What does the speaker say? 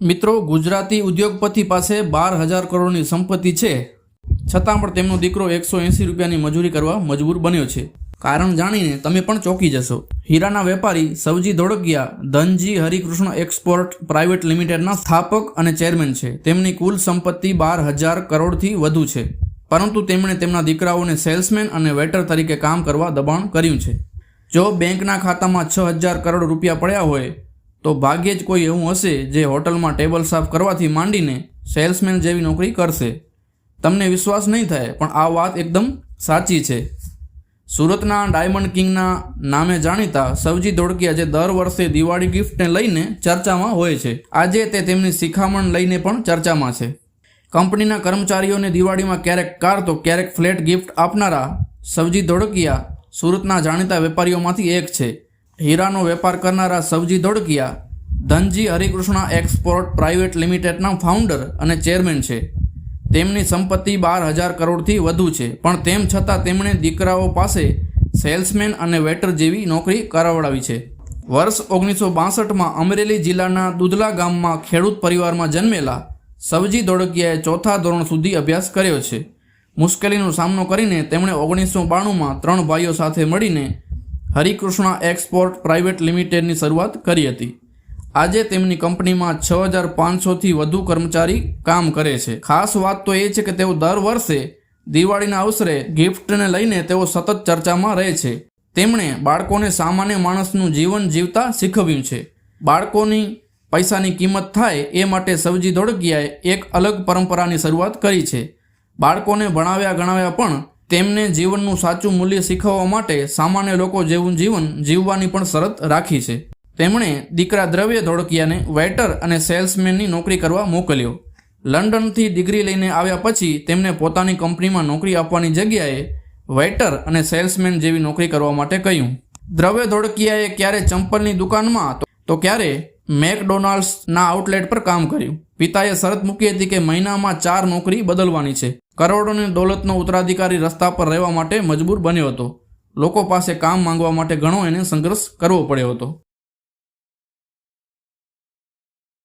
મિત્રો, ગુજરાતી ઉદ્યોગપતિ પાસે બાર હજાર કરોડની સંપત્તિ છે. છતાં પણ તેમનો દીકરો એકસો એંસી રૂપિયાની મજૂરી કરવા મજબૂર બન્યો છે. કારણ જાણીને તમે પણ ચોંકી જશો. હીરાના વેપારી સવજી ધોળકિયા, ધનજી હરિકૃષ્ણ એક્સપોર્ટ પ્રાઇવેટ લિમિટેડના સ્થાપક અને ચેરમેન છે. તેમની કુલ સંપત્તિ બાર હજાર કરોડથી વધુ છે. પરંતુ તેમણે તેમના દીકરાઓને સેલ્સમેન અને વેટર તરીકે કામ કરવા દબાણ કર્યું છે. જો બેંકના ખાતામાં છ હજાર કરોડ રૂપિયા પડ્યા હોય તો ભાગ્યે જ કોઈ એવું હશે જે હોટલમાં ટેબલ સાફ કરવાથી માંડીને સેલ્સમેન જેવી નોકરી કરશે. તમને વિશ્વાસ નહીં થાય, પણ આ વાત એકદમ સાચી છે. સુરતના ડાયમંડ કિંગના નામે જાણીતા સવજી ધોળકિયા જે દર વર્ષે દિવાળી ગિફ્ટને લઈને ચર્ચામાં હોય છે. આજે તે તેમની શિખામણ લઈને પણ ચર્ચામાં છે. કંપનીના કર્મચારીઓને દિવાળીમાં ક્યારેક કાર તો ક્યારેક ફ્લેટ ગિફ્ટ આપનારા સવજી ધોળકિયા સુરતના જાણીતા વેપારીઓમાંથી એક છે. હીરાનો વેપાર કરનારા સવજી ધોળકિયા, ધનજી હરિકૃષ્ણ એક્સપોર્ટ પ્રાઇવેટ લિમિટેડના ફાઉન્ડર અને ચેરમેન છે. તેમની સંપત્તિ બાર હજાર કરોડથી વધુ છે, પણ તેમ છતાં તેમણે દીકરાઓ પાસે સેલ્સમેન અને વેટર જેવી નોકરી કરાવડાવી છે. વર્ષ ઓગણીસો બાસઠમાં અમરેલી જિલ્લાના દુધલા ગામમાં ખેડૂત પરિવારમાં જન્મેલા સવજી ધોળકિયાએ ચોથા ધોરણ સુધી અભ્યાસ કર્યો છે. મુશ્કેલીનો સામનો કરીને તેમણે ઓગણીસો બાણુંમાં ત્રણ ભાઈઓ સાથે મળીને હરિકૃષ્ણ એક્સપોર્ટ પ્રાઇવેટ લિમિટેડની શરૂઆત કરી હતી. આજે તેમની કંપનીમાં છ હજાર પાંચસોથી વધુ કર્મચારી કામ કરે છે. ખાસ વાત તો એ છે કે તેઓ દર વર્ષે દિવાળીના અવસરે ગિફ્ટને લઈને તેઓ સતત ચર્ચામાં રહે છે. તેમણે બાળકોને સામાન્ય માણસનું જીવન જીવતા શીખવ્યું છે. બાળકોની પૈસાની કિંમત થાય એ માટે સવજી ધોળકિયાએ એક અલગ પરંપરાની શરૂઆત કરી છે. બાળકોને ભણાવ્યા ગણાવ્યા પણ તેમને જીવનનું સાચું મૂલ્ય શીખવવા માટે સામાન્ય લોકો જેવું જીવન જીવવાની પણ શરત રાખી છે. તેમણે દીકરા દ્રવ્ય ધોળકિયાને વેટર અને સેલ્સમેનની નોકરી કરવા મોકલ્યો. લંડનથી ડિગ્રી લઈને આવ્યા પછી તેમને પોતાની કંપનીમાં નોકરી આપવાની જગ્યાએ વેટર અને સેલ્સમેન જેવી નોકરી કરવા માટે કહ્યું. દ્રવ્ય ધોળકિયાએ ક્યારે ચંપલની દુકાનમાં તો- ક્યારે મેકડોનાલ્ડ્સના આઉટલેટ પર કામ કર્યું? પિતાએ શરત મૂકી હતી કે મહિનામાં ચાર નોકરી બદલવાની છે. કરોડોની દોલતનો ઉત્તરાધિકારી રસ્તા પર રહેવા માટે મજબૂર બન્યો હતો. લોકો પાસે કામ માંગવા માટે ઘણો એને સંઘર્ષ કરવો પડ્યો હતો.